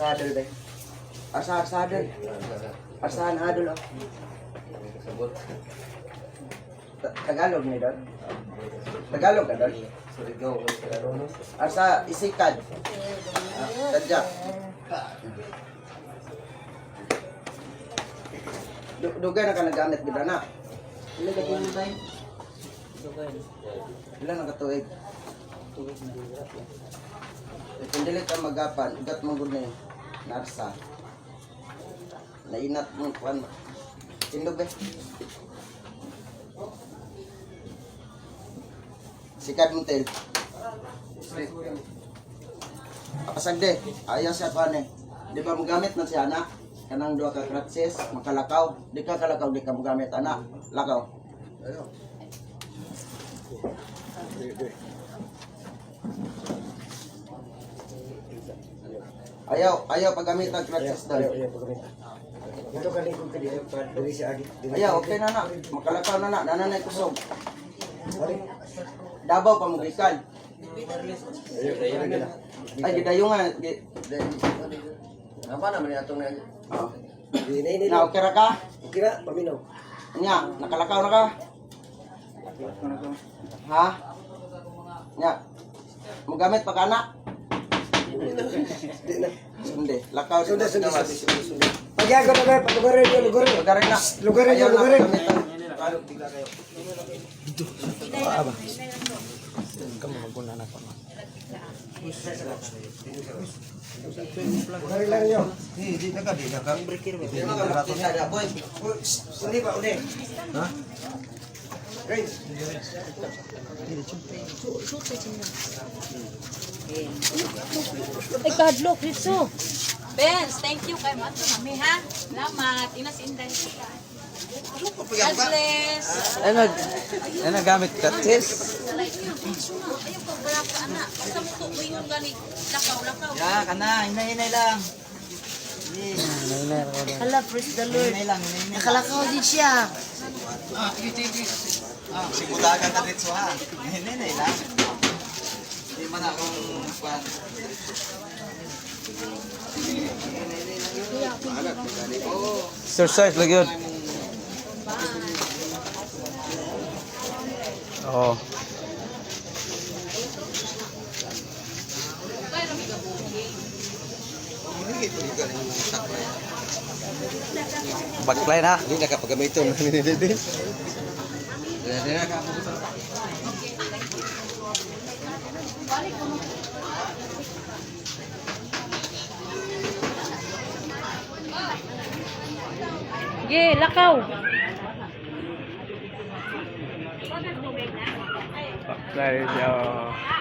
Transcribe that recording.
Arsadel ba? Arsa, Arsadel. Arsahan Adol, oh. Sabot. Ta- Tagalog ni doon? Tagalog ka doon? Surigao. Arsa, isikad. Tadya. Du- Dugay na ka nagamit gid na. Ilan ka kung tayo? Ilan na katuig? Kung dili ka magapan, ugat mo gud na yun. Narsa. Nainat mo kuan. Tindog ba? Sikad mo tel. Kapasagde, ayaw siya kuan eh. Di ba mogamit na siya anak? Kanang duha ka kratses, makalakaw. Di ka kalakaw, di ka mogamit anak. Lakaw. Ayaw, ayaw paggamit ang kratses daw. Ito kali kong kadi dari si Adi. Ayaw, okay na na. Makalakaw na na. Nananay kusog. Dabaw pa mo gikan. Ay, gidayungan. Gi- Apa naman yung atong na Oh. Ini ini. Na, okay ra ka? Kira paminaw. Nya, nakalakaw na ka? Ha? Nya, magamit pa ka na? Di na. Hindi, lakaw Sudah dito sudah sa sudah gawas. sudah. Pagyago na ba? Lugarin niyo, lugarin. Lugarin na. Lugarin niyo, Ayaw na, lugarin. magamit ang- Lugarin lang niyo. Hindi na ka, di na ka. Hindi na, boy. Uli pa uli. Guys, Ay, kadlok, Ritso. Benz, thank you kay Mato, mami, ha? Salamat. Inas inday. God bless. Ano, ano gamit ka? Sis? Ayun ko, wala ko, anak. Basta mo ko, mo gani. Lakaw, lakaw. Ya, kana, hinay-hinay lang. Hala, praise the Lord. Nakalakaw din siya. Ah, sige, sige. Ah, simula ka na rin ha. Hinay-hinay lang. Hindi man akong kwan. Exercise lagi yun. Oo. Backline ha. Hindi na ka pagamiton. Hindi din. Hindi na ka. Ge, lakaw. Backline siya. Ay, di lang.